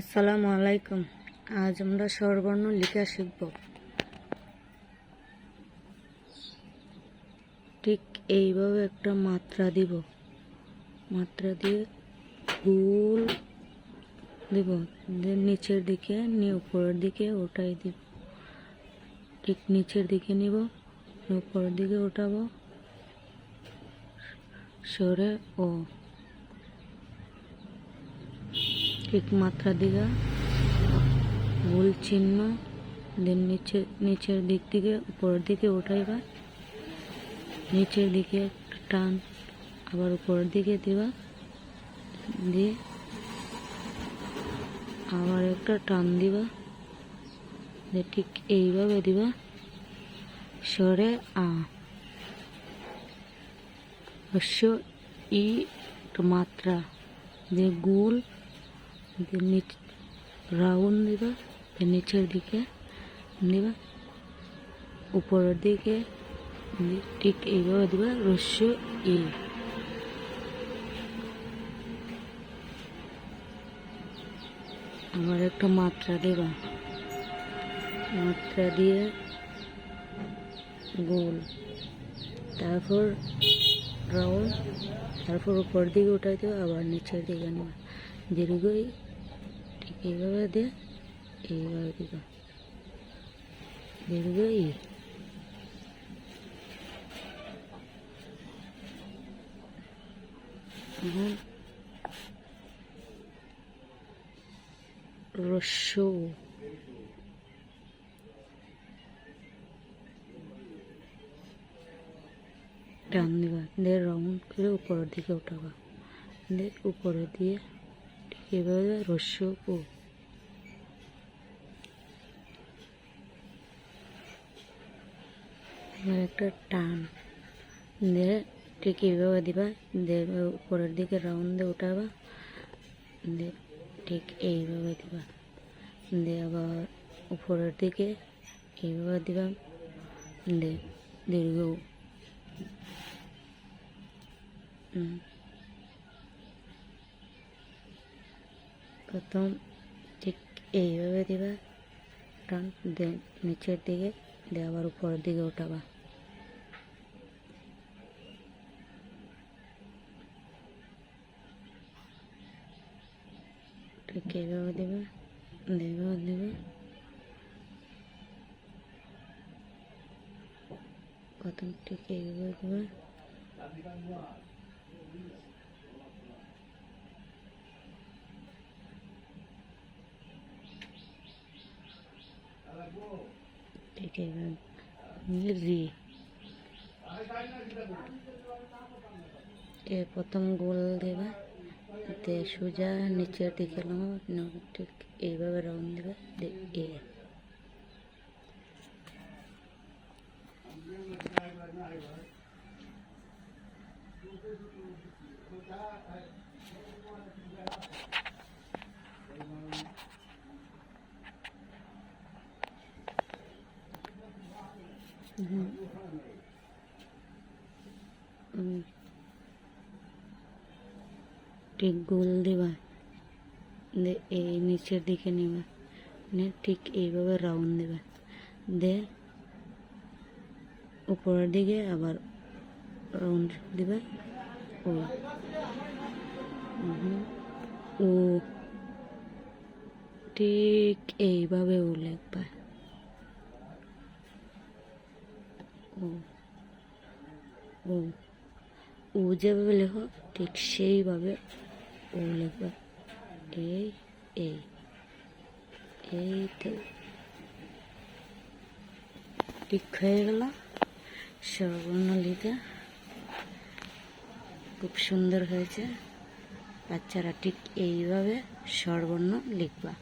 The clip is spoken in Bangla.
আসসালামু আলাইকুম। আজ আমরা স্বরবর্ণ লিখা শিখব। ঠিক এইভাবে একটা মাত্রা দিব। মাত্রা দিয়ে ফুল দিব। নিচের দিকে নিয়ে উপরের দিকে ওটাই দিব। ঠিক নিচের দিকে নিব উপরের দিকে ওঠাবো। সরে ও। ঠিক মাত্রা দিকে, ভুল চিহ্ন দেন নিচে নিচের দিক থেকে, উপরের দিকে উঠাইবা নিচের দিকে একটা টান, আবার উপরের দিকে দিবা, দিয়ে আবার একটা টান দিবা, দিয়ে ঠিক এইভাবে দিবা, সরে আ। অবশ্য ই মাত্রা, দিয়ে গুল দিয়ে নিচ রাউন্ড দিবা নিচের দিকে দিবা উপরের দিকে ঠিক এইভাবে দিবা, রস্য ই। আবার একটা মাত্রা দিবা। মাত্রা দিয়ে গোল। তারপর রাউন্ড, তারপর উপর দিকে উঠাই দেবো আবার নিচের দিকে নেবা। দীর্ঘই এইভাবে দিয়ে এইভাবে দিব দীর্ঘই এখন রস্য টান দিবা দিয়ে রাউন্ড করে উপরের দিকে উঠাবা। দিয়ে উপরে দিয়ে ঠিক এভাবে রস্য ও একটা টান। দিয়ে ঠিক এইভাবে দিবা। দিয়ে উপরের দিকে রাউন্ড দিয়ে উঠাবা। দিয়ে ঠিক এইভাবে দিবা। দিয়ে আবার উপরের দিকে এইভাবে দিবা। দিয়ে দীর্ঘ। হুম। প্রথম ঠিক এইভাবে দিবা টান দিয়ে নিচের দিকে দিয়ে আবার উপরের দিকে উঠাবা ঠিক এইভাবে দেবে এইভাবে দেবে প্রথম ঠিক এইভাবে দেবে ঠিক এইভাবে রি এ প্রথম গোল দেবে সোজা নিচের দিকে ঠিক এইভাবে রাউন্ড দেবে এ হুম। হুম। ঠিক গোল দিবা এই নিচের দিকে নেবা নে ঠিক এইভাবে রাউন্ড দেবা দে উপরের দিকে আবার রাউন্ড দিবা ও। ও ঠিক এইভাবে ও লিখবা ও ও যেভাবে লেখো, ঠিক সেইভাবে ও লিখবা। এই এই এই তো। ঠিক হয়ে গেল স্বরবর্ণ লিখা খুব সুন্দর হয়েছে। বাচ্চারা ঠিক এইভাবে স্বরবর্ণ লিখবা